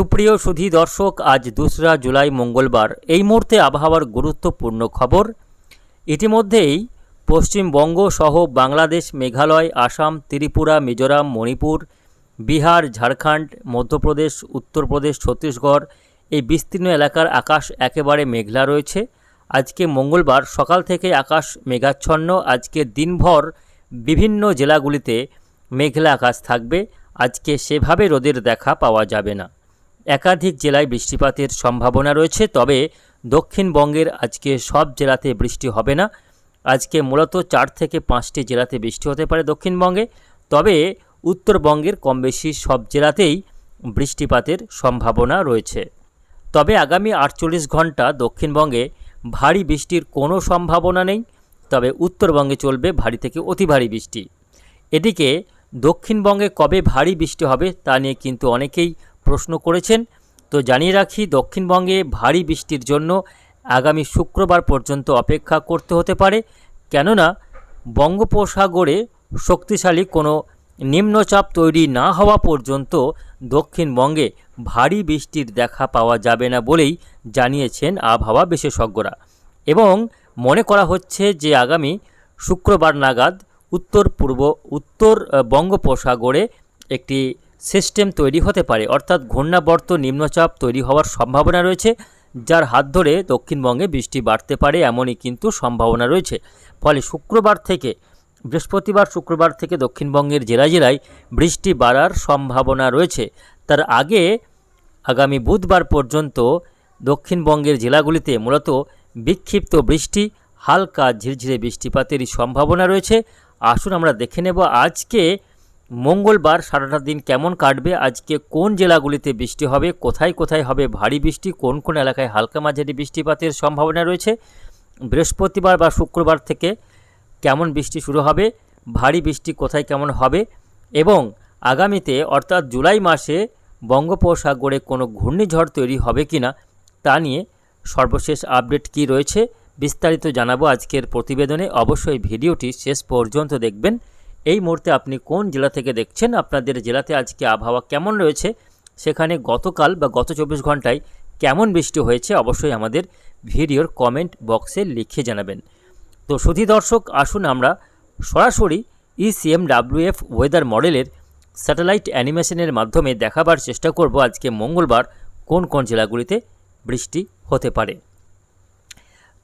সুপ্রিয় সুধী দর্শক, আজ দোসরা জুলাই মঙ্গলবার। এই মুহূর্তে আবহাওয়ার গুরুত্বপূর্ণ খবর। ইতিমধ্যেই পশ্চিমবঙ্গ সহ বাংলাদেশ, মেঘালয়, আসাম, ত্রিপুরা, মিজোরাম, মণিপুর, বিহার, ঝাড়খণ্ড, মধ্যপ্রদেশ, উত্তরপ্রদেশ, ছত্তিশগড় এই বিস্তীর্ণ এলাকার আকাশ একেবারে মেঘলা রয়েছে। আজকে মঙ্গলবার সকাল থেকে আকাশ মেঘাচ্ছন্ন। আজকে দিনভর বিভিন্ন জেলাগুলিতে মেঘলা আকাশ থাকবে। আজকে সেভাবে রোদের দেখা পাওয়া যাবে না। একাধিক জেলায় বৃষ্টিপাতের সম্ভাবনা রয়েছে, তবে দক্ষিণবঙ্গের আজকে সব জেলাতে বৃষ্টি হবে না। আজকে মূলত চার থেকে পাঁচটি জেলাতে বৃষ্টি হতে পারে দক্ষিণবঙ্গে, তবে উত্তরবঙ্গের কম বেশি সব জেলাতেই বৃষ্টিপাতের সম্ভাবনা রয়েছে। তবে আগামী আটচল্লিশ ঘণ্টা দক্ষিণবঙ্গে ভারী বৃষ্টির কোনো সম্ভাবনা নেই, তবে উত্তরবঙ্গে চলবে ভারী থেকে অতি ভারী বৃষ্টি। এদিকে দক্ষিণবঙ্গে কবে ভারী বৃষ্টি হবে তা নিয়ে কিন্তু অনেকেই প্রশ্ন করেছেন। তো জানিয়ে রাখি, দক্ষিণবঙ্গে ভারী বৃষ্টির জন্য আগামী শুক্রবার পর্যন্ত অপেক্ষা করতে হতে পারে। কেননা, বঙ্গোপসাগরে শক্তিশালী কোনো নিম্নচাপ তৈরি না হওয়া পর্যন্ত দক্ষিণবঙ্গে ভারী বৃষ্টির দেখা পাওয়া যাবে না বলেই জানিয়েছেন আবহাওয়া বিশেষজ্ঞরা। এবং মনে করা হচ্ছে যে আগামী শুক্রবার নাগাদ উত্তর পূর্ব উত্তর বঙ্গোপসাগরে একটি সিস্টেম তৈরি হতে পারে, অর্থাৎ ঘূর্ণাবর্ত নিম্নচাপ তৈরি হওয়ার সম্ভাবনা রয়েছে, যার হাত ধরে দক্ষিণবঙ্গে বৃষ্টি বাড়তে পারে এমনই কিন্তু সম্ভাবনা রয়েছে। ফলে শুক্রবার থেকে, বৃহস্পতিবার শুক্রবার থেকে দক্ষিণবঙ্গের জেলায় জেলায় বৃষ্টি বাড়ার সম্ভাবনা রয়েছে। তার আগে আগামী বুধবার পর্যন্ত দক্ষিণবঙ্গের জেলাগুলিতে মূলত বিক্ষিপ্ত বৃষ্টি, হালকা ঝিরঝিরে বৃষ্টিপাতেরই সম্ভাবনা রয়েছে। আসুন আমরা দেখে নেব আজকে মঙ্গলবার সারাটা দিন কেমন কাটবে? আজকে কোন জেলাগুলিতে বৃষ্টি হবে? কোথায় কোথায় হবে ভারী বৃষ্টি? কোন কোন এলাকায় হালকা মাঝারি বৃষ্টিপাতের সম্ভাবনা রয়েছে? বৃহস্পতিবার বা শুক্রবার থেকে কেমন বৃষ্টি শুরু হবে? ভারী বৃষ্টি কোথায় কেমন হবে? এবং আগামীতে, অর্থাৎ জুলাই মাসে বঙ্গোপসাগরে কোনো ঘূর্ণিঝড় তৈরি হবে কি না তা নিয়ে সর্বশেষ আপডেট কি রয়েছে বিস্তারিত জানাব আজকের প্রতিবেদনে। অবশ্যই ভিডিওটি শেষ পর্যন্ত দেখবেন। এই মুহূর্তে আপনি কোন জেলা থেকে দেখছেন? আপনাদের জেলাতে আজকে আবহাওয়া কেমন রয়েছে? সেখানে গতকাল বা গত চব্বিশ ঘন্টায় কেমন বৃষ্টি হয়েছে? অবশ্যই আমাদের ভিডিওর কমেন্ট বক্সে লিখে জানাবেন। তো সুধী দর্শক, আসুন আমরা সরাসরি E ইসিএম ডাব্লিউএফ ওয়েদার মডেলের স্যাটেলাইট অ্যানিমেশনের মাধ্যমে দেখাবার চেষ্টা করব আজকে মঙ্গলবার কোন কোন জেলাগুলিতে বৃষ্টি হতে পারে।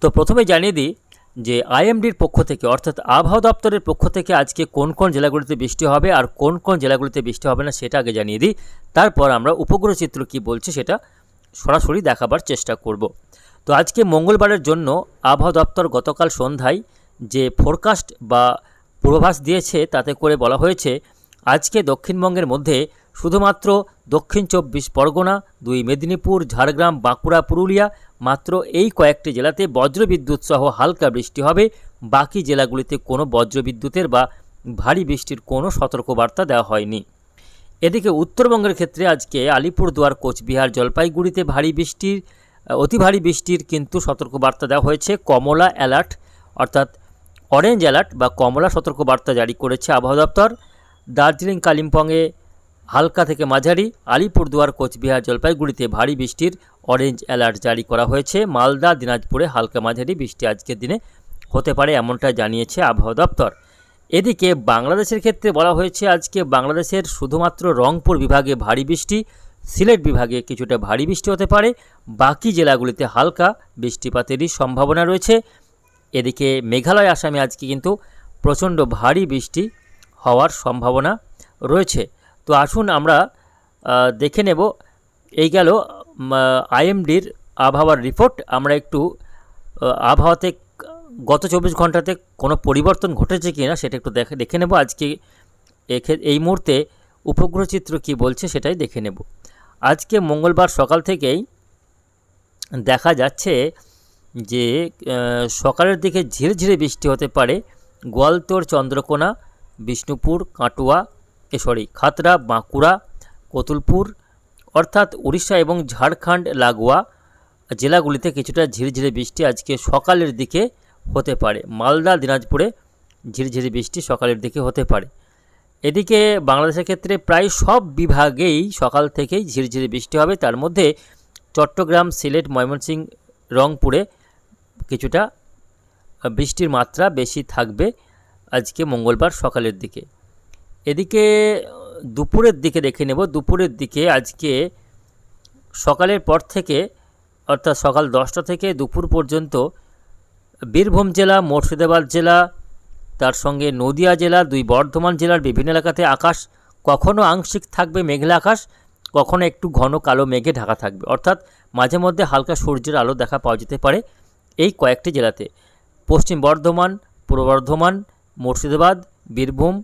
তো প্রথমে জানিয়ে দিই যে আইএমডির পক্ষ থেকে, অর্থাৎ আবহাওয়া দপ্তরের পক্ষ থেকে আজকে কোন কোন জেলাগুলিতে বৃষ্টি হবে আর কোন কোন জেলাগুলিতে বৃষ্টি হবে না, সেটা আগে জানিয়ে দিই। তারপর আমরা উপগ্রহ চিত্র কী বলছে সেটা সরাসরি দেখাবার চেষ্টা করব। তো আজকে মঙ্গলবারের জন্য আবহাওয়া দপ্তর গতকাল সন্ধ্যায় যে ফোরকাস্ট বা পূর্বাভাস দিয়েছে, তাতে করে বলা হয়েছে, আজকে দক্ষিণবঙ্গের মধ্যে শুধুমাত্র দক্ষিণ চব্বিশ পরগনা, দুই মেদিনীপুর, ঝাড়গ্রাম, বাঁকুড়া, পুরুলিয়া, মাত্র এই কয়েকটি জেলাতে বজ্রবিদ্যুৎ সহ হালকা বৃষ্টি হবে। বাকি জেলাগুলিতে কোনো বজ্রবিদ্যুতের বা ভারী বৃষ্টির কোনো সতর্কবার্তা দেওয়া হয়নি। এদিকে উত্তরবঙ্গের ক্ষেত্রে আজকে আলিপুরদুয়ার, কোচবিহার, জলপাইগুড়িতে ভারী বৃষ্টির, অতি ভারী বৃষ্টির কিন্তু সতর্কবার্তা দেওয়া হয়েছে। কমলা অ্যালার্ট, অর্থাৎ অরেঞ্জ অ্যালার্ট বা কমলা সতর্কবার্তা জারি করেছে আবহাওয়া দপ্তর। দার্জিলিং, কালিম্পংয়ে হালকা থেকে মাঝারি আলিপুরদুয়ার, কোচবিহার জলপাইগুড়িতে ভারী বৃষ্টির অরেঞ্জ অ্যালার্ট জারি করা হয়েছে। মালদা, দিনাজপুরে হালকা মাঝারি বৃষ্টি আজকের দিনে হতে পারে এমনটা জানিয়েছে আবহাওয়া দপ্তর। এদিকে বাংলাদেশের ক্ষেত্রে বলা হয়েছে, আজকে বাংলাদেশের শুধুমাত্র রংপুর বিভাগে ভারী বৃষ্টি, সিলেট বিভাগে কিছুটা ভারী বৃষ্টি হতে পারে। বাকি জেলাগুলিতে হালকা বৃষ্টিপাতেরই সম্ভাবনা রয়েছে। এদিকে মেঘালয়, আসামে আজকে কিন্তু প্রচণ্ড ভারী বৃষ্টি হওয়ার সম্ভাবনা রয়েছে। তো আসুন আমরা দেখে নেব। এই গেল আইএমডির আবহাওয়ার রিপোর্ট আমরা একটু আবহাওয়াতে গত চব্বিশ ঘন্টাতে কোনো পরিবর্তন ঘটেছে কি না সেটা একটু দেখে দেখে নেব। আজকে এই মুহূর্তে উপগ্রহ চিত্র কী বলছে সেটাই দেখে নেব। আজকে মঙ্গলবার সকাল থেকেই দেখা যাচ্ছে যে সকালের দিকে ঝিরঝিরে বৃষ্টি হতে পারে। গোয়ালতোড় চন্দ্রকোনা, বিষ্ণুপুর, কাটোয়া সরি খাতরা বাঁকুড়া, কতুলপুর, অর্থাৎ উড়িষ্যা এবং ঝাড়খণ্ড, লাগোয়া জেলাগুলিতে কিছুটা ঝিরঝিরে বৃষ্টি আজকে সকালের দিকে হতে পারে। মালদা, দিনাজপুরে ঝিরঝিরে বৃষ্টি সকালের দিকে হতে পারে। এদিকে বাংলাদেশের ক্ষেত্রে প্রায় সব বিভাগেই সকাল থেকেই ঝিরঝিরে বৃষ্টি হবে। তার মধ্যে চট্টগ্রাম, সিলেট, ময়মনসিংহ, রংপুরে কিছুটা বৃষ্টির মাত্রা বেশি থাকবে আজকে মঙ্গলবার সকালের দিকে। এদিকে, দুপুরের দিকে দেখে নেব। দুপুরের দিকে আজকে সকালের পর থেকে, অর্থাৎ সকাল দশটা থেকে দুপুর পর্যন্ত বীরভূম জেলা, মুর্শিদাবাদ জেলা, তার সঙ্গে নদিয়া জেলা, দুই বর্ধমান জেলার বিভিন্ন এলাকাতে আকাশ কখনো আংশিক থাকবে মেঘলা আকাশ, কখনো একটু ঘন কালো মেঘে ঢাকা থাকবে। অর্থাৎ মাঝে মধ্যে হালকা সূর্যের আলো দেখা পাওয়া যেতে পারে এই কয়েকটি জেলাতে। পশ্চিম বর্ধমান, পূর্ব বর্ধমান, মুর্শিদাবাদ, বীরভূম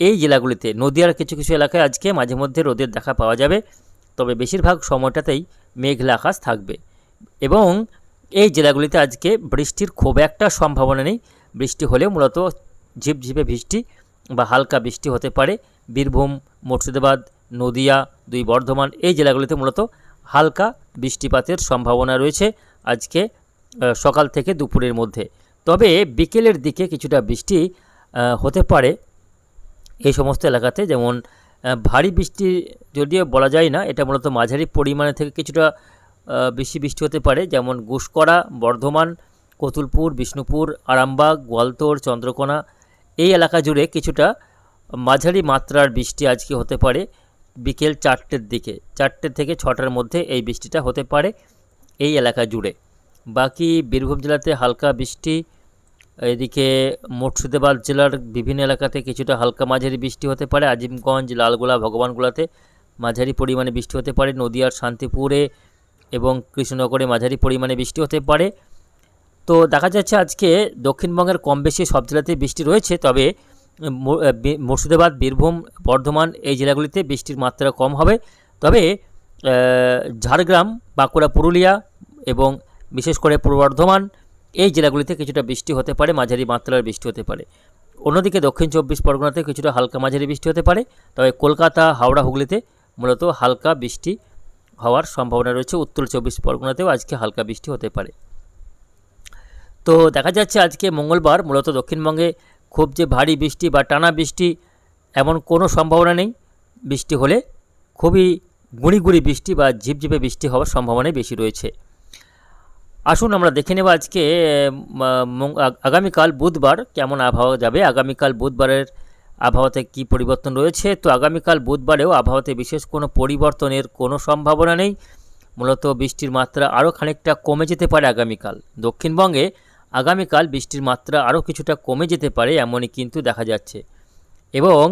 এই জেলাগুলিতে নদিয়ার কিছু কিছু এলাকায় আজকে মাঝে মধ্যে রোদের দেখা পাওয়া যাবে, তবে বেশিরভাগ সময়টাতেই মেঘলা আকাশ থাকবে। এবং এই জেলাগুলিতে আজকে বৃষ্টির খুব একটা সম্ভাবনা নেই। বৃষ্টি হলেও মূলত ঝিপঝিপে বৃষ্টি বা হালকা বৃষ্টি হতে পারে। বীরভূম, মুর্শিদাবাদ, নদিয়া, দুই বর্ধমান এই জেলাগুলিতে মূলত হালকা বৃষ্টিপাতের সম্ভাবনা রয়েছে আজকে সকাল থেকে দুপুরের মধ্যে। তবে বিকেলের দিকে কিছুটা বৃষ্টি হতে পারে। এই সমস্ত এলাকাতে যেমন ভারী বৃষ্টি যদিও বলা যায় না, এটা মূলত মাঝারি পরিমাণে থেকে কিছুটা বেশি বৃষ্টি হতে পারে, যেমন গুসকরা, বর্ধমান, কতুলপুর, বিষ্ণুপুর, আরামবাগ, গোয়ালতোর, চন্দ্রকোনা, এই এলাকা জুড়ে কিছুটা মাঝারি মাত্রার বৃষ্টি আজকে হতে পারে বিকেল চারটের দিকে, চারটে থেকে ছটার মধ্যে এই বৃষ্টিটা হতে পারে এই এলাকা জুড়ে। বাকি বীরভূম জেলাতে হালকা বৃষ্টি এদিকে মুর্শিদাবাদ জেলার বিভিন্ন এলাকাতে কিছুটা হালকা মাঝারি বৃষ্টি হতে পারে। আজিমগঞ্জ, লালগোলা, ভগবানগোলাতে মাঝারি পরিমাণে বৃষ্টি হতে পারে। নদিয়ার শান্তিপুরে এবং কৃষ্ণনগরে মাঝারি পরিমাণে বৃষ্টি হতে পারে। তো দেখা যাচ্ছে আজকে দক্ষিণবঙ্গের কম বেশি সব জেলাতেই বৃষ্টি রয়েছে, তবে মুর্শিদাবাদ, বীরভূম, বর্ধমান এই জেলাগুলিতে বৃষ্টির মাত্রা কম হবে। তবে ঝাড়গ্রাম, বাঁকুড়া, পুরুলিয়া এবং বিশেষ করে পূর্ব বর্ধমান এই জেলাগুলিতে কিছুটা বৃষ্টি হতে পারে, মাঝারি মাত্রার বৃষ্টি হতে পারে। অন্যদিকে দক্ষিণ চব্বিশ পরগনাতে কিছুটা হালকা মাঝারি বৃষ্টি হতে পারে, তবে কলকাতা, হাওড়া, হুগলিতে মূলত হালকা বৃষ্টি হওয়ার সম্ভাবনা রয়েছে। উত্তর চব্বিশ পরগনাতেও আজকে হালকা বৃষ্টি হতে পারে। তো দেখা যাচ্ছে আজকে মঙ্গলবার মূলত দক্ষিণবঙ্গে খুব যে ভারী বৃষ্টি বা টানা বৃষ্টি এমন কোনো সম্ভাবনা নেই। বৃষ্টি হলে খুবই গুঁড়ি গুঁড়ি বৃষ্টি বা ঝিপঝিপে বৃষ্টি হওয়ার সম্ভাবনাই বেশি রয়েছে। আসুন আমরা দেখে নেব আজকে আগামীকাল বুধবার কেমন আবহাওয়া যাবে, আগামীকাল বুধবারের আবহাওয়াতে কি পরিবর্তন রয়েছে? তো আগামীকাল বুধবারেও আবহাওয়াতে বিশেষ কোনো পরিবর্তনের কোনো সম্ভাবনা নেই। মূলত বৃষ্টির মাত্রা আরও খানিকটা কমে যেতে পারে আগামীকাল। দক্ষিণবঙ্গে আগামীকাল বৃষ্টির মাত্রা আরও কিছুটা কমে যেতে পারে এমনই কিন্তু দেখা যাচ্ছে। এবং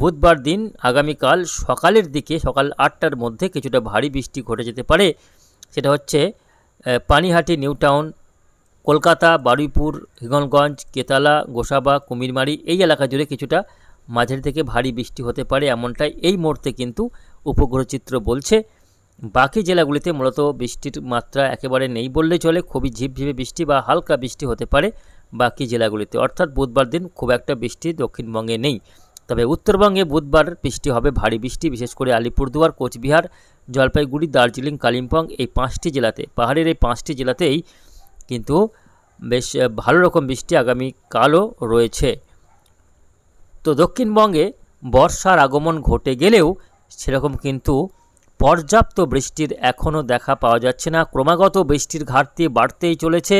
বুধবার দিন আগামীকাল সকালের দিকে, সকাল আটটার মধ্যে কিছুটা ভারী বৃষ্টি ঘটে যেতে পারে। সেটা হচ্ছে পানিহাটি নিউ টাউন কলকাতা, বারুইপুর, হিঙ্গলগঞ্জ, কেতালা, গোসাবা, কুমিরমারি এই এলাকা জুড়ে কিছুটা মাঝের থেকে ভারী বৃষ্টি হতে পারে এমনটাই এই মুহূর্তে কিন্তু উপগ্রহ চিত্র বলছে। বাকি জেলাগুলিতে মূলত বৃষ্টির মাত্রা একেবারে নেই বললেই চলে, খুবই ঝিপঝিপে বৃষ্টি বা হালকা বৃষ্টি হতে পারে বাকি জেলাগুলিতে। অর্থাৎ বুধবার দিন খুব একটা বৃষ্টি দক্ষিণবঙ্গে নেই। তবে উত্তরবঙ্গে বুধবার বৃষ্টি হবে, ভারী বৃষ্টি, বিশেষ করে আলিপুরদুয়ার, কোচবিহার জলপাইগুড়ি, দার্জিলিং, কালিম্পং এই পাঁচটি জেলাতে, পাহাড়ের এই পাঁচটি জেলাতেই কিন্তু বেশ ভালো রকম বৃষ্টি আগামীকালও রয়েছে। তো দক্ষিণবঙ্গে বর্ষার আগমন ঘটে গেলেও সেরকম কিন্তু পর্যাপ্ত বৃষ্টির এখনও দেখা পাওয়া যাচ্ছে না। ক্রমাগত বৃষ্টির ঘাটতি বাড়তেই চলেছে।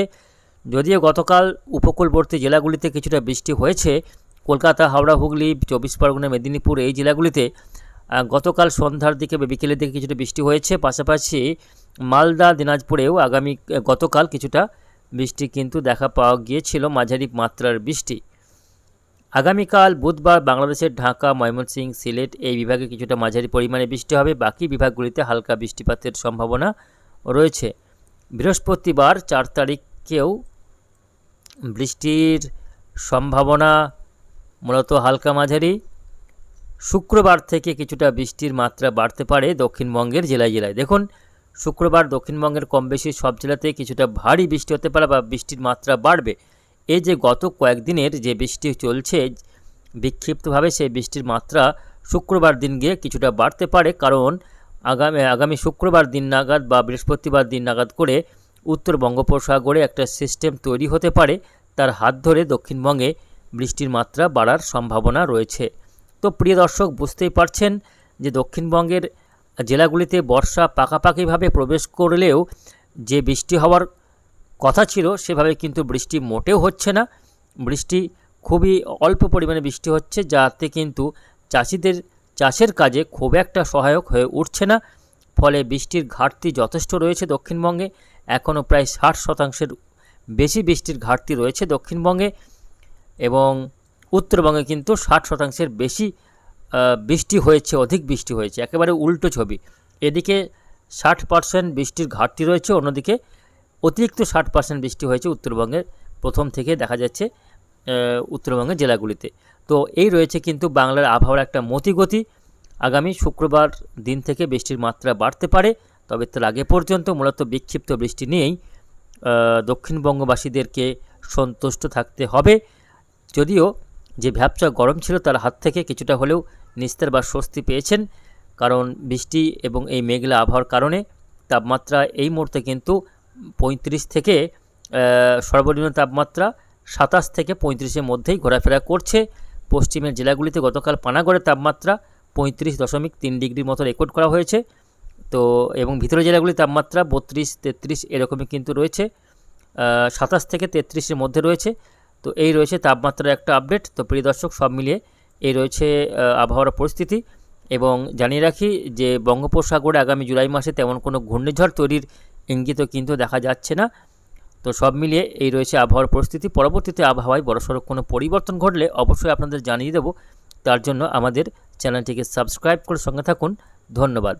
যদিও গতকাল উপকূলবর্তী জেলাগুলিতে কিছুটা বৃষ্টি হয়েছে, কলকাতা, হাওড়া, হুগলি, চব্বিশ পরগনা, মেদিনীপুর এই জেলাগুলিতে গতকাল সন্ধ্যার দিকে বিকেলের দিকে কিছুটা বৃষ্টি হয়েছে। পাশাপাশি মালদা, দিনাজপুরেও আগামী গতকাল কিছুটা বৃষ্টি কিন্তু দেখা পাওয়া গিয়েছিল, মাঝারি মাত্রার বৃষ্টি। আগামীকাল বুধবার বাংলাদেশের ঢাকা ময়মনসিংহ সিলেট এই বিভাগে কিছুটা মাঝারি পরিমাণে বৃষ্টি হবে। বাকি বিভাগগুলিতে হালকা বৃষ্টিপাতের সম্ভাবনা রয়েছে। বৃহস্পতিবার চার তারিখকেও বৃষ্টির সম্ভাবনা মূলত হালকা মাঝারি। শুক্রবার থেকে কিছুটা বৃষ্টির মাত্রা বাড়তে পারে দক্ষিণবঙ্গের জেলায় জেলায়। দেখুন, শুক্রবার দক্ষিণবঙ্গের কম বেশি সব জেলাতে কিছুটা ভারী বৃষ্টি হতে পারে বা বৃষ্টির মাত্রা বাড়বে। এই যে গত কয়েকদিনের যে বৃষ্টি চলছে, বিক্ষিপ্তভাবে সেই বৃষ্টির মাত্রা শুক্রবার দিন গিয়ে কিছুটা বাড়তে পারে। কারণ, আগামী আগামী শুক্রবার দিন নাগাদ বা বৃহস্পতিবার দিন নাগাদ করে উত্তর বঙ্গোপসাগরে একটা সিস্টেম তৈরি হতে পারে। তার হাত ধরে দক্ষিণবঙ্গে বৃষ্টির মাত্রা বাড়ার সম্ভাবনা রয়েছে। তো প্রিয় দর্শক, বুঝতেই পারছেন যে দক্ষিণবঙ্গের জেলাগুলিতে বর্ষা পাকাপাকিভাবে প্রবেশ করলেও যে বৃষ্টি হওয়ার কথা ছিল, সেভাবে কিন্তু বৃষ্টি মোটেও হচ্ছে না। বৃষ্টি খুবই অল্প পরিমাণে বৃষ্টি হচ্ছে, যাতে কিন্তু চাষিদের, চাষের কাজে খুব একটা সহায়ক হয়ে উঠছে না। ফলে বৃষ্টির ঘাটতি যথেষ্ট রয়েছে দক্ষিণবঙ্গে। এখনও প্রায় ষাট শতাংশের বেশি বৃষ্টির ঘাটতি রয়েছে দক্ষিণবঙ্গে এবং উত্তরবঙ্গে কিন্তু ষাট শতাংশের বেশি বৃষ্টি হয়েছে, অধিক বৃষ্টি হয়েছে, একেবারে উল্টো ছবি। এদিকে ষাট পার্সেন্ট বৃষ্টির ঘাটতি রয়েছে, অন্যদিকে অতিরিক্ত ষাট পার্সেন্ট বৃষ্টি হয়েছে উত্তরবঙ্গে, প্রথম থেকে দেখা যাচ্ছে উত্তরবঙ্গের জেলাগুলিতে। তো এই রয়েছে কিন্তু বাংলার আবহাওয়ার একটা মতিগতি। আগামী শুক্রবার দিন থেকে বৃষ্টির মাত্রা বাড়তে পারে, তবে তার আগে পর্যন্ত মূলত বিক্ষিপ্ত বৃষ্টি নিয়েই দক্ষিণবঙ্গবাসীদেরকে সন্তুষ্ট থাকতে হবে। যদিও যে ভ্যাপচা গরম ছিল তার হাত থেকে কিছুটা হলেও নিস্তার বা স্বস্তি পেয়েছেন, কারণ বৃষ্টি এবং এই মেঘলা আবহাওয়ার কারণে তাপমাত্রা এই মুহূর্তে কিন্তু পঁয়ত্রিশ থেকে সর্বনিম্ন তাপমাত্রা সাতাশ থেকে পঁয়ত্রিশের মধ্যেই ঘোরাফেরা করছে। পশ্চিমের জেলাগুলিতে গতকাল পানাগড়ের তাপমাত্রা পঁয়ত্রিশ দশমিক তিন ডিগ্রির মতো রেকর্ড করা হয়েছে। তো, এবং ভিতরের জেলাগুলির তাপমাত্রা বত্রিশ তেত্রিশ এরকমই কিন্তু রয়েছে। সাতাশ থেকে তেত্রিশের মধ্যে রয়েছে। তো এই রয়েছে তাপমাত্রার একটা আপডেট তো প্রিয় দর্শক, সব মিলিয়ে এই রয়েছে আবহাওয়ার পরিস্থিতি। এবং জানিয়ে রাখি যে বঙ্গোপসাগরে আগামী জুলাই মাসে তেমন কোনো ঘূর্ণিঝড় তৈরির ইঙ্গিতও কিন্তু দেখা যাচ্ছে না। তো সব মিলিয়ে এই রয়েছে আবহাওয়ার পরিস্থিতি। পরবর্তীতে আবহাওয়ায় বড়সড় কোনো পরিবর্তন ঘটলে অবশ্যই আপনাদের জানিয়ে দেবো। তার জন্য আমাদের চ্যানেলটিকে সাবস্ক্রাইব করে সঙ্গে থাকুন। ধন্যবাদ।